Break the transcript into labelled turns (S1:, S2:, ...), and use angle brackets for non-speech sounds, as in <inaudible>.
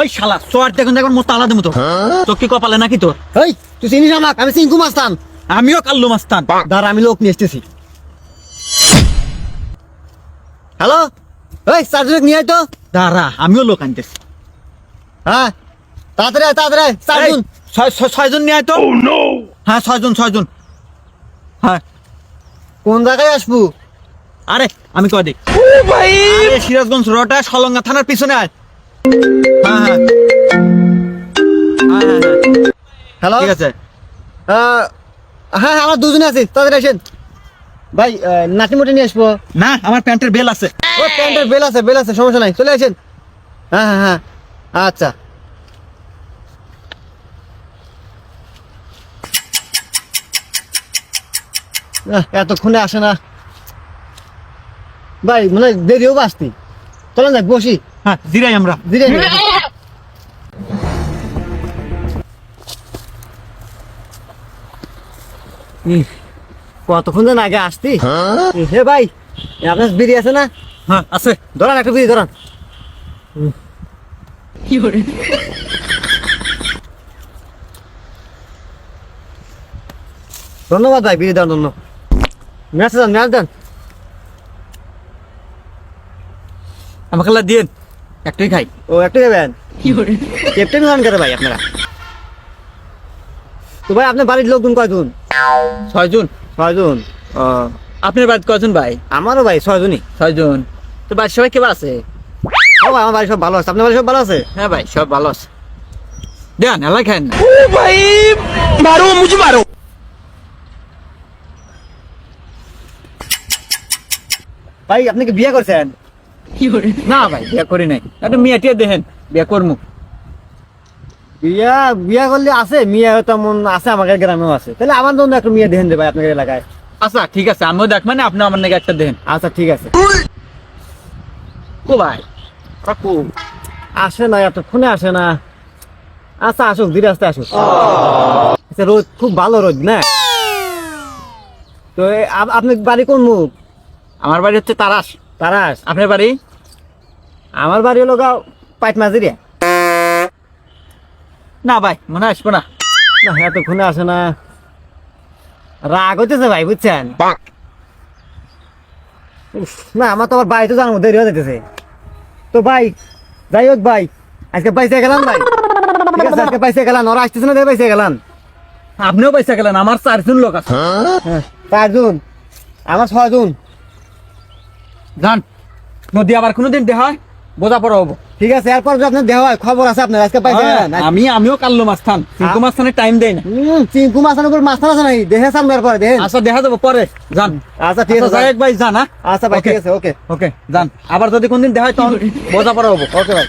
S1: ওই শালা সোয়ার দেখুন দেখুন মোস্ত আলাদা মতো। তোর কি কপালে নাকি তোর?
S2: এই তুই চিনিস আমাকে? আমি চিঙ্কু মাস্তান।
S1: আমিও কাল্লু মাস্তান।
S2: দাঁড়া আমি লোক নিয়ে এসতেছি হ্যালো? চার্জার নিয়ে আয় তো।
S1: দাঁড়া আমিও লোক আনতেছি।
S2: হ্যাঁ? তাড়াতাড়ি আয়, তাড়াতাড়ি আয়, চারজন
S1: ছয়জন নিয়ে আয় তো। হ্যাঁ ছয়জন ছয়জন। হ্যাঁ।
S2: কোন জায়গায় আসব?
S1: আরে আমি কয় দিই? আরে সিরাজগঞ্জ রোডটা সলঙ্গা থানার পিছনে আয়। হ্যাঁ হ্যাঁ। হ্যাঁ, হ্যাঁ।
S2: হ্যালো
S1: ঠিক আছে।
S2: হ্যাঁ হ্যাঁ আমরা দুজনে আছি। তাড়াতাড়ি আসেন। ভাই নাটি মোটে নিয়ে আসব।
S1: না আমার প্যান্টের বেল আছে।
S2: ও প্যান্টের বেল আছে বেল আছে সমস্যা নাই। চলে আসেন। হ্যাঁ হ্যাঁ হ্যাঁ। আচ্ছা। এতক্ষণে আসে না। ভাই মনে হয় দেরিও বাসতি চলেন যাক বসি।
S1: হ্যাঁ জিরাই আমরা।
S2: ধীরে ধীরে কতক্ষণ যেন আগে আসতি? হে ভাই আপনার বিড়ি আছে না?
S1: হ্যাঁ আছে।
S2: ধরান একটা বিড়ি ধরান। ধন্যবাদ ভাই বিড়ি দেওয়ার জন্য। ম্যাচ দেন ম্যাচ দেন।
S1: আমাকে দিন একটাই খাই
S2: ও একটু দেবেন ক্যাপ্টেন গান করে ভাই আপনারা? তো ভাই আপনার বাড়ির লোকজন কয়জন?
S1: ছয়জন।
S2: ছয়জন? ও।
S1: আপনার বাড়িতে কয়জন ভাই?
S2: আমারও ভাই ছয়জনই।
S1: ছয়জন। তো বাড়ির সবাই কেবার আছে?
S2: ও ভাই আমার বাড়ি সব ভালো আছে। আপনার বাড়ি সব ভালো আছে?
S1: হ্যাঁ ভাই সব ভালো আছে। দেন এলাই খান না।
S2: ভাই আপনি কি বিয়ে করছেন?
S1: না ভাই বিয়া করি নাই। একটা মেয়েটিয়া দেখেন বিয়া করমু।
S2: বিয়া বিয়া করলে আছে মেয়ে তেমন আছে আমাদের গ্রামেও আছে। তাহলে আমার জন্য একটা মেয়ে দেখেন দে ভাই আপনাদের এলাকায়।
S1: আচ্ছা ঠিক আছে আমিও দেখ মানে আপনি আমার নাকি একটা দেখেন।
S2: আচ্ছা ঠিক আছে।
S1: কো ভাই। কাকু
S2: আসে না এতক্ষণে আসে না। আচ্ছা আসুক ধীরে আসতে আসুক। আচ্ছা রোদ খুব ভালো রোদ না? তো এ, আপ- আপনার বাড়ি কোন মুখ?
S1: আমার বাড়ি হচ্ছে তারাস।
S2: তারাস।
S1: আপনার বাড়ি?
S2: আমার বাড়ি হলো গাও পাইট মাঝিরিয়া
S1: না ভাই মনে আসব না।
S2: না এতক্ষণে আসে না। রাগ হইতেছে ভাই বুঝছেন? না আমার তো আবার বাড়িতে জানাব দেরি হয়ে যেতেছে তো ভাই যাই হোক ভাই আজকে পাইসে গেলাম ভাই। ঠিক আছে আজকে পাইসে গেলাম ওরা আসতেছে না পাইসে গেলাম।
S1: আপনিও পয়সা গেলেন আমার চারজন লোক আছে।
S2: হ্যাঁ, চারজন। আমার ছয়জন।
S1: যান নদী আবার কোনোদিন দেখা হয় বোঝা পড়া হব।
S2: ঠিক আছে এরপর আপনার দেওয়া হয় খবর আছে আপনার আজকে
S1: হ্যাঁ, আমি আমিও কাল্লো মাস্তান। চিঙ্কু মাস্তানের টাইম দেই না।
S2: চিঙ্কু মাছের উপর মাছ আছে নাই দেখে সামনে এরপর দেখেন।
S1: আচ্ছা দেখা যাব পরে যান।
S2: আচ্ছা ঠিক
S1: আচ্ছা
S2: আছে
S1: ভাই যান হ্যাঁ?
S2: আচ্ছা ভাই ঠিক আছে ওকে
S1: ওকে যান। আবার যদি কোনদিন দেখা হয় তখন <laughs> বোঝা পড়া হব।
S2: ওকে ভাই।